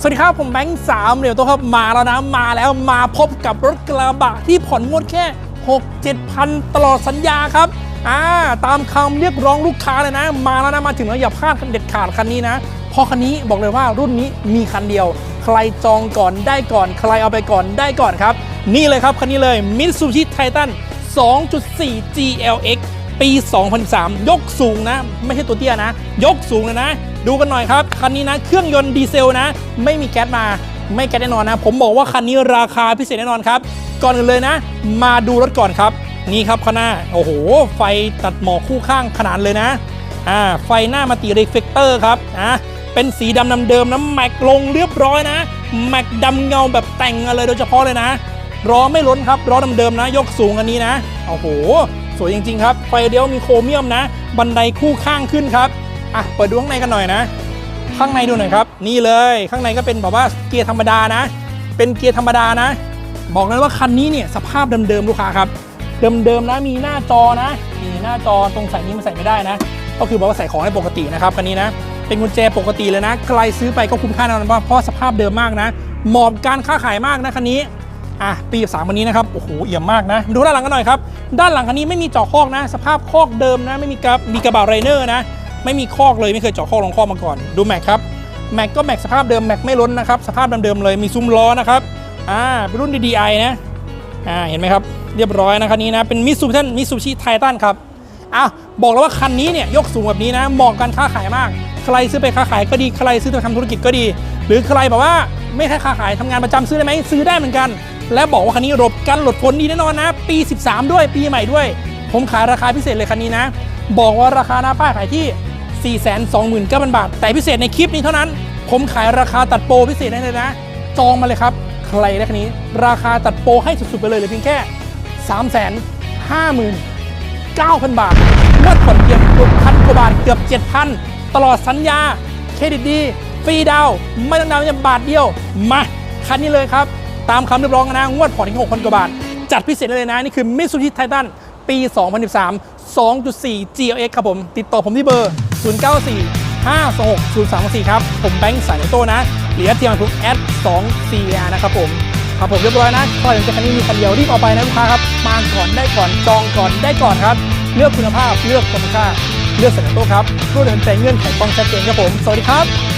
สวัสดีครับ ผมแบงค์สามเหลียวตัวครับ มาแล้วนะ มาแล้วมาพบกับรถกระบะที่ผ่อนงวดแค่ 6 7พันตลอดสัญญาครับอ่าตามคำเรียกร้องลูกค้าเลยนะ มาแล้วนะ มาถึงแล้วอย่าพลาดคันเด็ดขาดคันนี้นะพราะคันนี้บอกเลยว่ารุ่นนี้มีคันเดียว ใครจองก่อนได้ก่อน ใครเอาไปก่อนได้ก่อนครับ นี่เลยครับคันนี้เลย Mitsubishi Titan 2.4 GLX ปี 2013ยกสูงนะ ไม่ใช่ตัวเตี้ยนะ ยกสูงเลยนะ ดูกันหน่อยครับ คันนี้นะ เครื่องยนต์ดีเซลนะ ไม่มีแก๊สมา ไม่แก๊สแน่นอนนะ ผมบอกว่าคันนี้ราคาพิเศษแน่นอนครับ ก่อนอื่นเลยนะ มาดูรถก่อนครับ นี่ครับข้างหน้า โอ้โห ไฟตัดหมอกคู่ข้างขนาดเลยนะ อ่า ไฟหน้ามาติรีเฟกเตอร์ครับ อะเป็นสีดำนำเดิมนะ แม็กลงเรียบร้อยนะ แม็กดำเงาแบบแต่งเลยโดยเฉพาะเลยนะ ล้อไม่ล้นครับ ล้อดำเดิมนะ ยกสูงอันนี้นะ โอ้โห สวยจริง ๆ ครับ ไฟเดียวมีโครเมียมนะ บันไดคู่ข้างขึ้นครับ อะ เปิดดูข้างในกันหน่อยนะ ข้างในดูหน่อยครับ นี่เลย ข้างในก็เป็นแบบว่าเกียร์ธรรมดานะ เป็นเกียร์ธรรมดานะ บอกเลยว่าคันนี้เนี่ยสภาพเดิมๆลูกค้าครับ เดิมๆนะ มีหน้าจอนะนี่หน้าจอตรงใส่นี้มันใส่ไม่ได้นะ ก็คือบอกว่าใส่ของให้ปกตินะครับคันนี้นะ เป็นกุญแจปกติเลยนะ ใครซื้อไปก็คุ้มค่าแน่นอนเพราะสภาพเดิมมากนะ เหมาะกับการค้าขายมากนะคันนี้ อะปีสามวันนี้นะครับโอ้โหเอี่ยมมากนะดูด้านหลังกันหน่อยครับ ด้านหลังคันนี้ไม่มีเจาะคอกนะ สภาพคอกเดิมนะ ไม่มีกระมีกระบะไรเนอร์นะ ไม่มีคอกเลยไม่เคยเจาะคอกลงคอกมาก่อน ดูแม็กครับแม็กก็แม็กสภาพเดิมแม็กไม่ล้นนะครับสภาพเดิมๆเลยมีซุ้มล้อนะครับอ่าเป็นรุ่น DDI นะอ่าเห็นไหมครับเรียบร้อยนะคันนี้นะเป็นมิสูบิชิมิสูบิชิไททันครับอ้าบอกแล้วว่าคันนี้เนี่ยยกสูงแบบนี้นะเหมาะกับการค้าขายมาก ใครซื้อไปค้าขายก็ดีใครซื้อไปทำธุรกิจก็ดี หรือใครแบบว่าไม่ใช่ค้าขายทำงานประจำซื้อได้ไหมซื้อได้เหมือนกัน และบอกว่าคันนี้หลบกันหลดฝนดีแน่นอนนะ ปี 13 ด้วยปีใหม่ด้วย ผมขายราคาพิเศษเลยคันนี้นะ บอกว่าราคาหน้าป้ายขายที่ 429,000 บาท แต่พิเศษในคลิปนี้เท่านั้น ผมขายราคาตัดโปรพิเศษได้เลยนะ จองมาเลยครับ ใครได้คันนี้ ราคาตัดโปรให้สุดๆไปเลยเหลยเพียงแค่ 359,000 บาทงวดผ่อนเพียง6,000กว่าบาทเกือบ 7,000 ตลอดสัญญา เครดิตดี ฟรีดาว ไม่ต้องดาวน์อย่างบาทเดียว มา คันนี้เลยครับ ตามคำเรียกร้องนะ งวดผ่อนถึง6,000กว่าบาท จัดพิเศษได้เลยนะ นี่คือ Mitsubishi Titan ปี 2013 2.4 GLX ครับผม ติดต่อผมที่เบอร์ 094 526 0364ครับ ผมแบงค์สายโต้นะหรือเทียมผมแอด2 4นะครับผมครับผมเรียบร้อยนะก็อย่างจะคันนี้มีคันเดียวรีบเอาไปนะลูกค้าครับ มาก่อนได้ก่อนจองก่อนได้ก่อนครับ เลือกคุณภาพเลือกคุณค่า เลือกสัญญาโต้ครับรวดเร็วใจเงื่อนไขต้องชัดเจนครับผม สวัสดีครับ